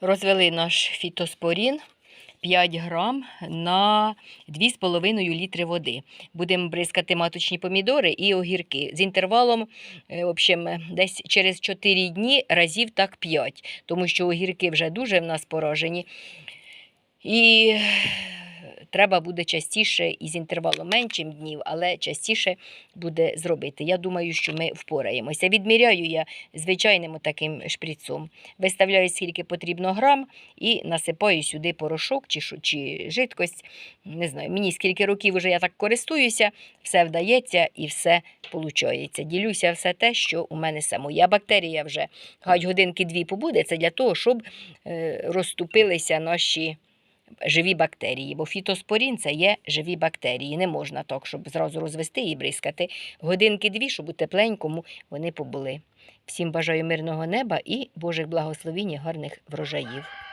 Розвели наш фітоспорін 5 грам на 2,5 літри води. Будемо бризкати маточні помідори і огірки з інтервалом е, в общем, десь через 4 дні разів так 5, тому що огірки вже дуже в нас поражені. І треба буде частіше і з інтервалом меншим днів, але частіше буде зробити. Я думаю, що ми впораємося. Відміряю я звичайним таким шприцом. Виставляю, скільки потрібно грам, і насипаю сюди порошок чи, чи жидкость. Не знаю, мені скільки років вже я так користуюся, все вдається і все виходить. Ділюся все те, що у мене самої. А бактерія вже хай годинки-дві побуде. Це для того, щоб е, розступилися наші живі бактерії, бо фітоспорін це є живі бактерії. Не можна так, щоб зразу розвести і бризкати. Годинки-дві, щоб у тепленькому вони побули. Всім бажаю мирного неба і Божих благословінь і гарних врожаїв.